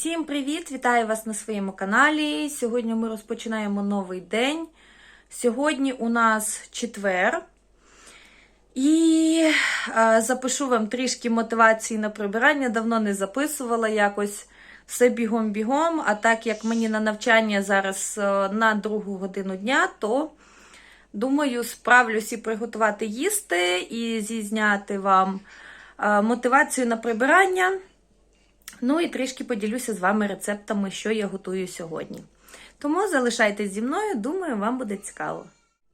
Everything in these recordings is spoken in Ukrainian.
Всім привіт! Вітаю вас на своєму каналі. Сьогодні ми розпочинаємо новий день. Сьогодні у нас четвер. І е, запишу вам трішки мотивації на прибирання. Давно не записувала якось все бігом-бігом. А так як мені на навчання зараз е, на другу годину дня, то думаю, справлюсь і приготувати їсти, і зізняти вам е, мотивацію на прибирання. Ну і трішки поділюся з вами рецептами, що я готую сьогодні. Тому залишайтесь зі мною, думаю, вам буде цікаво.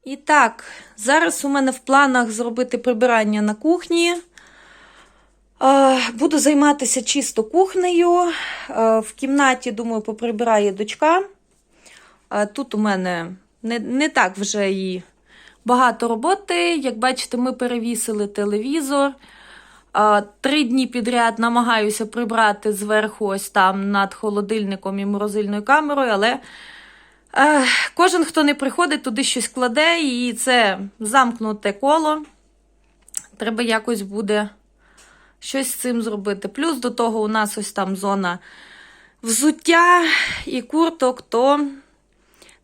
І так, зараз у мене в планах зробити прибирання на кухні. Буду займатися чисто кухнею. В кімнаті, думаю, поприбирає дочка. Тут у мене не, не так вже і багато роботи. Як бачите, ми перевісили телевізор. Три дні підряд намагаюся прибрати зверху, ось там над холодильником і морозильною камерою, але кожен, хто не приходить, туди щось кладе, і це замкнуте коло. Треба якось буде щось з цим зробити. Плюс до того у нас ось там зона взуття і курток, то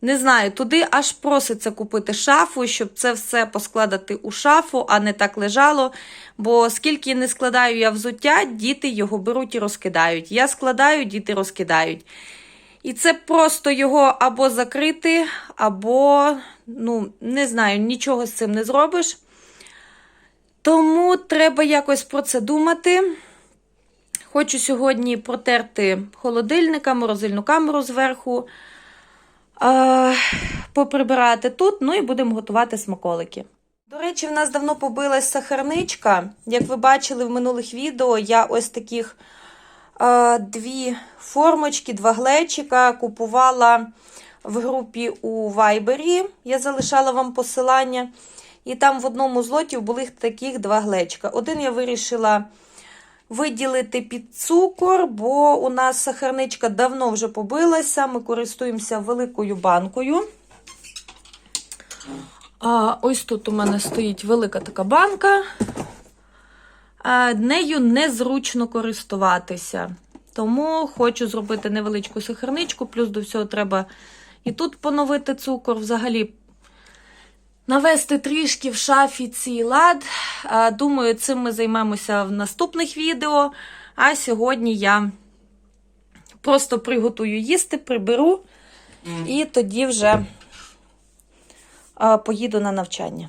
не знаю, туди аж проситься купити шафу, щоб це все поскладати у шафу, а не так лежало. Бо скільки не складаю я взуття, діти його беруть і розкидають. Я складаю, діти розкидають. І це просто його або закрити, або, ну, не знаю, нічого з цим не зробиш. Тому треба якось про це думати. Хочу сьогодні протерти холодильника, морозильну камеру зверху поприбирати тут, ну і будемо готувати смаколики. До речі, в нас давно побилась сахарничка. Як ви бачили в минулих відео, я ось таких е, дві формочки, два глечика купувала в групі у Вайбері. Я залишала вам посилання. І там в одному з лотів були таких два глечка. Один я вирішила виділити під цукор, бо у нас сахарничка давно вже побилася. Ми користуємося великою банкою. А, Ось тут у мене стоїть велика така банка. А, нею незручно користуватися. Тому хочу зробити невеличку сахарничку, плюс до всього треба і тут поновити цукор. Взагалі навести трішки в шафі цей лад. Думаю, цим ми займемося в наступних відео. А сьогодні я просто приготую їсти, приберу і тоді вже поїду на навчання.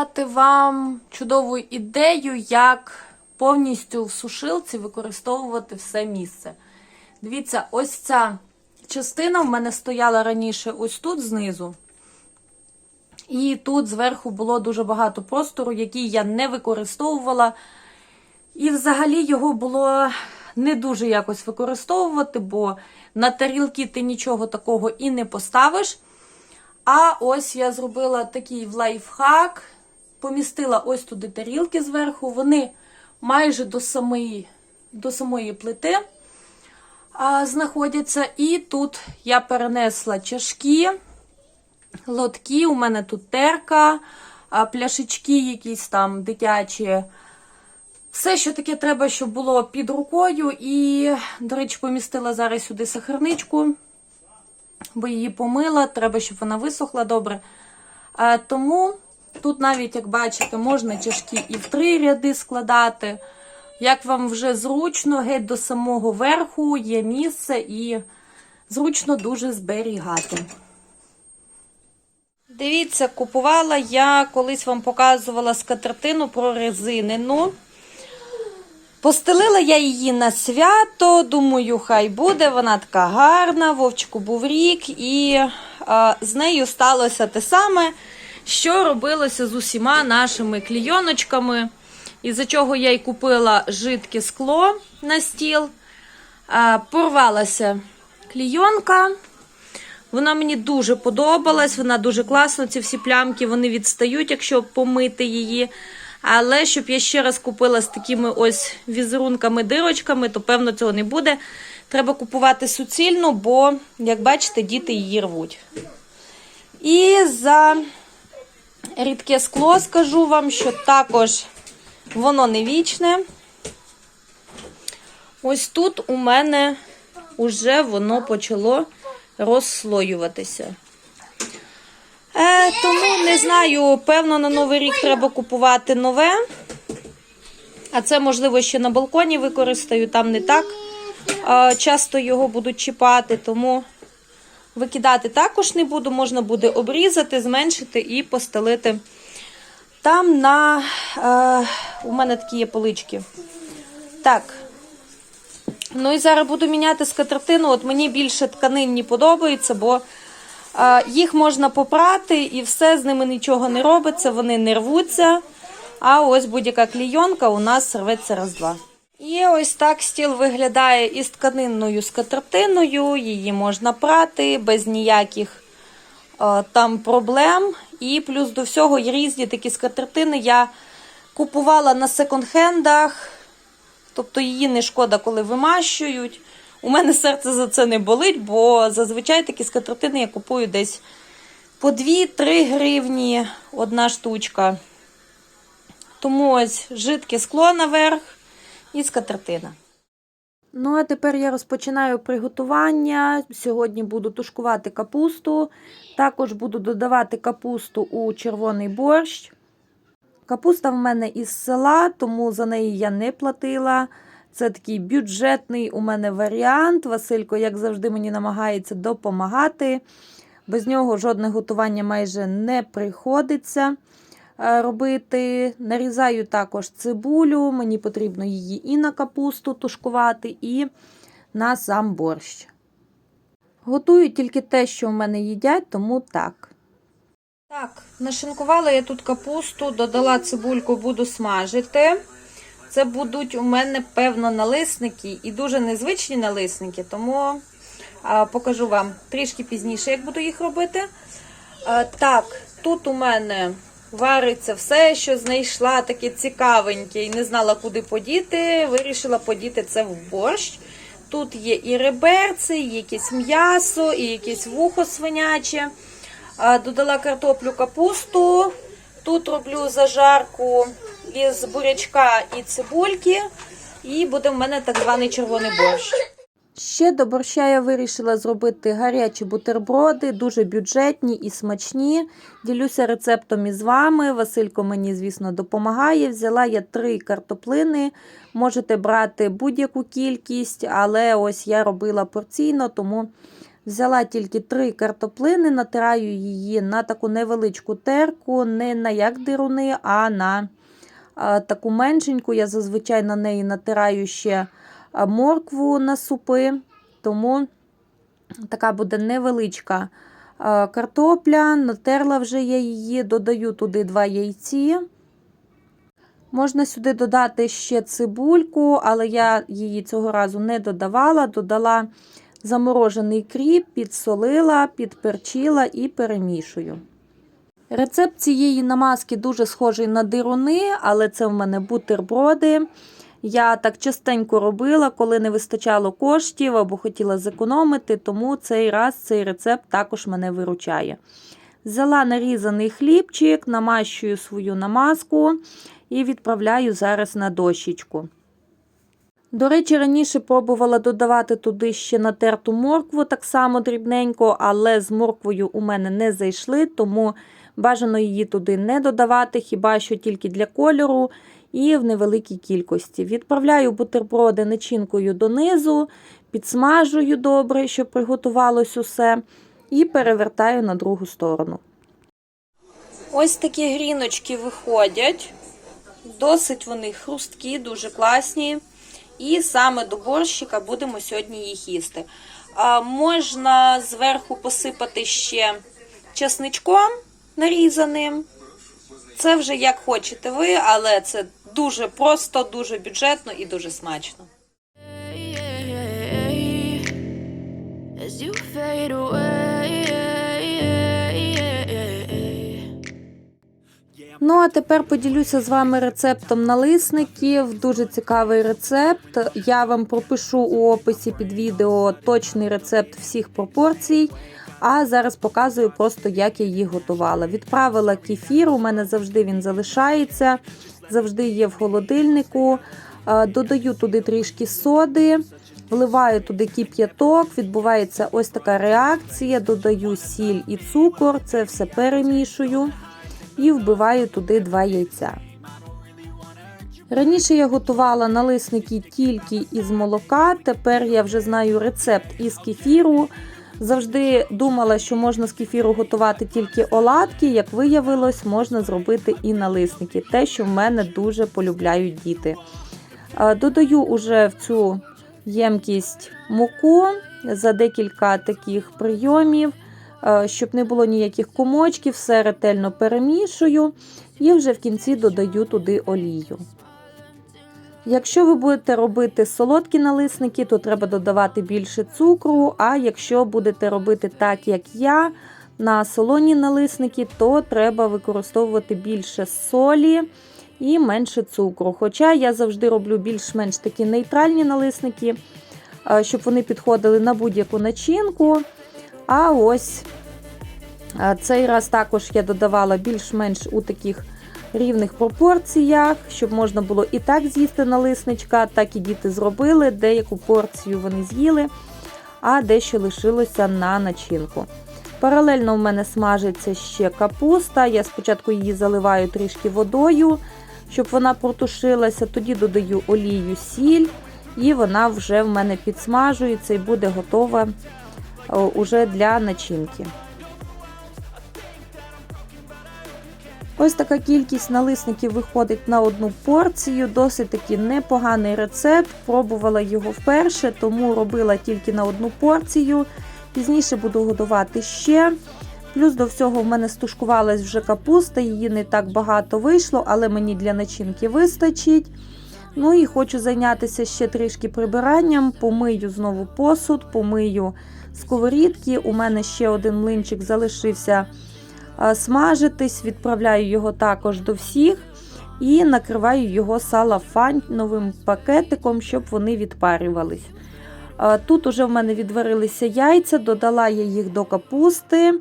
Показати вам чудову ідею, як повністю в сушилці використовувати все місце. Дивіться, ось ця частина в мене стояла раніше ось тут знизу. І тут зверху було дуже багато простору, який я не використовувала. І взагалі його було не дуже якось використовувати, бо на тарілки ти нічого такого і не поставиш. А ось я зробила такий лайфхак, помістила ось туди тарілки зверху. Вони майже до самої, до самої плити а, знаходяться. І тут я перенесла чашки, лотки, у мене тут терка, а, пляшечки якісь там дитячі. Все, що таке треба, щоб було під рукою. І, до речі, помістила зараз сюди сахарничку, бо її помила, треба, щоб вона висохла добре. Тому тут навіть, як бачите, можна чашки і в три ряди складати. Як вам вже зручно, геть до самого верху є місце і зручно дуже зберігати. Дивіться, купувала я колись вам показувала скатертину прорезинену. Постелила я її на свято, думаю, хай буде, вона така гарна, вовчику був рік, і а, з нею сталося те саме, що робилося з усіма нашими клійоночками, із-за чого я й купила жидке скло на стіл. Порвалася клійонка. Вона мені дуже подобалась, вона дуже класна. Ці всі плямки вони відстають, якщо помити її. Але щоб я ще раз купила з такими ось візерунками, дирочками, то певно цього не буде. Треба купувати суцільну, бо, як бачите, діти її рвуть. І за рідке скло скажу вам, що також воно не вічне. Ось тут у мене вже воно почало розслоюватися. Е, тому не знаю, певно, на новий рік треба купувати нове. А це, можливо, ще на балконі використаю, там не так часто його будуть чіпати, тому викидати також не буду. Можна буде обрізати, зменшити і постелити. Там на е, у мене такі є полички. Так. Ну і зараз буду міняти скатертину. От мені більше тканинні подобається, бо е, їх можна попрати і все, з ними нічого не робиться, вони не рвуться. А ось будь-яка клійонка у нас рветься раз-два. І ось так стіл виглядає із тканинною скатертиною. Її можна прати без ніяких е, там проблем. І плюс до всього є різні такі скатертини. Я купувала на секонд-хендах. Тобто її не шкода, коли вимащують. У мене серце за це не болить, бо зазвичай такі скатертини я купую десь по 2-3 гривні одна штучка. Тому ось жидке скло наверх і скатертина. Ну, а тепер я розпочинаю приготування. Сьогодні буду тушкувати капусту. Також буду додавати капусту у червоний борщ. Капуста в мене із села, тому за неї я не платила. Це такий бюджетний у мене варіант. Василько, як завжди, мені намагається допомагати. Без нього жодне готування майже не приходиться робити. Нарізаю також цибулю, мені потрібно її і на капусту тушкувати, і на сам борщ. Готую тільки те, що в мене їдять, тому так. Так, нашинкувала я тут капусту, додала цибульку, буду смажити. Це будуть у мене, певно, налисники і дуже незвичні налисники, тому а, покажу вам трішки пізніше, як буду їх робити. А, так, тут у мене вариться все, що знайшла таке цікавеньке і не знала, куди подіти. Вирішила подіти це в борщ. Тут є і реберці, і якесь м'ясо, і якесь вухо свиняче. Додала картоплю капусту. Тут роблю зажарку із бурячка і цибульки. І буде в мене так званий червоний борщ. Ще до борща я вирішила зробити гарячі бутерброди, дуже бюджетні і смачні. Ділюся рецептом із вами. Василько мені, звісно, допомагає. Взяла я три картоплини. Можете брати будь-яку кількість, але ось я робила порційно, тому взяла тільки три картоплини, натираю її на таку невеличку терку, не на як дируни, а на таку меншеньку. Я зазвичай на неї натираю ще моркву на супи, тому така буде невеличка картопля. Натерла вже я її, додаю туди два яйці. Можна сюди додати ще цибульку, але я її цього разу не додавала. Додала заморожений кріп, підсолила, підперчила і перемішую. Рецепт цієї намазки дуже схожий на дируни, але це в мене бутерброди. Я так частенько робила, коли не вистачало коштів або хотіла зекономити, тому цей раз цей рецепт також мене виручає. Взяла нарізаний хлібчик, намащую свою намазку і відправляю зараз на дощечку. До речі, раніше пробувала додавати туди ще натерту моркву, так само дрібненько, але з морквою у мене не зайшли, тому бажано її туди не додавати, хіба що тільки для кольору і в невеликій кількості. Відправляю бутерброди начинкою донизу, підсмажую добре, щоб приготувалось усе, і перевертаю на другу сторону. Ось такі гріночки виходять. Досить вони хрусткі, дуже класні. І саме до борщика будемо сьогодні їх їсти. Можна зверху посипати ще чесничком нарізаним. Це вже як хочете ви, але це дуже просто, дуже бюджетно і дуже смачно. Ну, а тепер поділюся з вами рецептом налисників. Дуже цікавий рецепт. Я вам пропишу у описі під відео точний рецепт всіх пропорцій. А зараз показую просто, як я їх готувала. Відправила кефір, у мене завжди він залишається, завжди є в холодильнику. Е, Додаю туди трішки соди, вливаю туди кип'яток, відбувається ось така реакція. Додаю сіль і цукор, це все перемішую і вбиваю туди два яйця. Раніше я готувала налисники тільки із молока, тепер я вже знаю рецепт із кефіру. Завжди думала, що можна з кефіру готувати тільки оладки, як виявилось, можна зробити і налисники, те, що в мене дуже полюбляють діти. Е, Додаю уже в цю ємкість муку за декілька таких прийомів. Е, щоб не було ніяких комочків, все ретельно перемішую і вже в кінці додаю туди олію. Якщо ви будете робити солодкі налисники, то треба додавати більше цукру. А якщо будете робити так, як я, на солоні налисники, то треба використовувати більше солі і менше цукру. Хоча я завжди роблю більш-менш такі нейтральні налисники, е, щоб вони підходили на будь-яку начинку. А ось цей раз також я додавала більш-менш у таких рівних пропорціях, щоб можна було і так з'їсти налисничка, так і діти зробили. Деяку порцію вони з'їли, а дещо лишилося на начинку. Паралельно в мене смажиться ще капуста. Я спочатку її заливаю трішки водою, щоб вона протушилася, тоді додаю олію, сіль, і вона вже в мене підсмажується і буде готова уже для начинки. Ось така кількість налисників виходить на одну порцію. Досить таки непоганий рецепт. Пробувала його вперше, тому робила тільки на одну порцію. Пізніше буду готувати ще. Плюс до всього в мене стушкувалась вже капуста, її не так багато вийшло, але мені для начинки вистачить. Ну і хочу зайнятися ще трішки прибиранням. Помию знову посуд, помию сковорідки. У мене ще один млинчик залишився смажитись. Відправляю його також до всіх і накриваю його салафановим пакетиком, щоб вони відпарювались. Тут уже в мене відварилися яйця, додала я їх до капусти.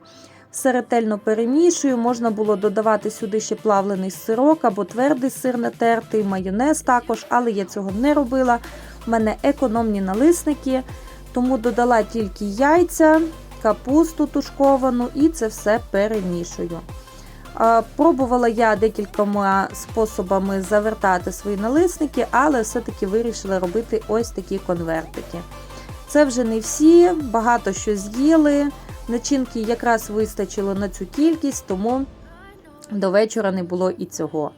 Все ретельно перемішую. Можна було додавати сюди ще плавлений сирок або твердий сир натертий, майонез також, але я цього не робила. У мене економні налисники, тому додала тільки яйця, капусту тушковану і це все перемішую. Пробувала я декількома способами завертати свої налисники, але все-таки вирішила робити ось такі конвертики. Це вже не всі, багато що з'їли. Начинки якраз вистачило на цю кількість, тому до вечора не було і цього.